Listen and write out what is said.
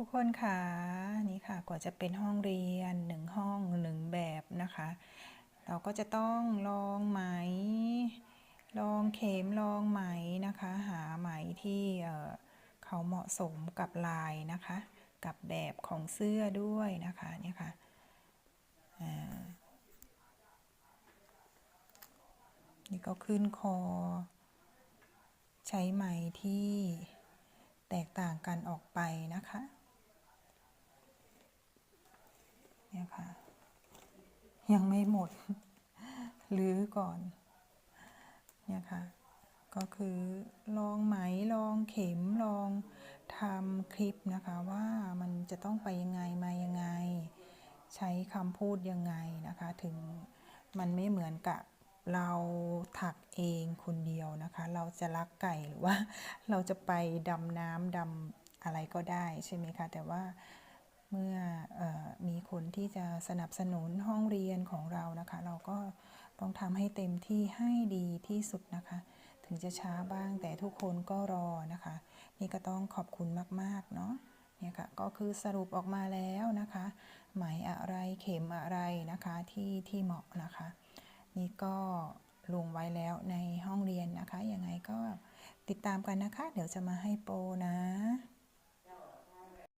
ทุกคนค่ะนี่ค่ะกว่าจะเป็นห้องเรียนหนึ่งห้องหนึ่งแบบนะคะ เราก็จะต้องลองไหม ลองเข็มลองไหมนะคะ หาไหมที่เเขาเหมาะสมกับลายนะคะ กับแบบของเสื้อด้วยนะคะเนี่ยค่ะนี่ก็ขึ้นคอ ใช้ไหมที่แตกต่างกันออกไปนะคะ เยค่ะยังไม่หมดรื้อก่อนเนี่ยค่ะก็คือลองไหมลองเข็มลองทำคลิปนะคะว่ามันจะต้องไปยังไงมายังไง ใช้คำพูดยังไงนะคะ ถึงมันไม่เหมือนกับเราถักเองคนเดียวนะคะ เราจะรักไก่หรือว่าเราจะไปดำน้ำดำอะไรก็ได้ใช่ไหมคะ แต่ว่าเมื่อเคนที่จะสนับสนุนห้องเรียนของเรานะคะ เราก็ต้องทำให้เต็มที่ให้ดีที่สุดนะคะ ถึงจะช้าบ้างแต่ทุกคนก็รอนะคะ นี่ก็ต้องขอบคุณมากๆเนาะเนี่ยค่ะก็คือสรุปออกมาแล้วนะคะ ไหมอะไรเข็มอะไรนะคะที่ที่เหมาะนะคะ นี่ก็ลงไว้แล้วในห้องเรียนนะคะยังไงก็ติดตามกันนะคะ เดี๋ยวจะมาให้โปรนะ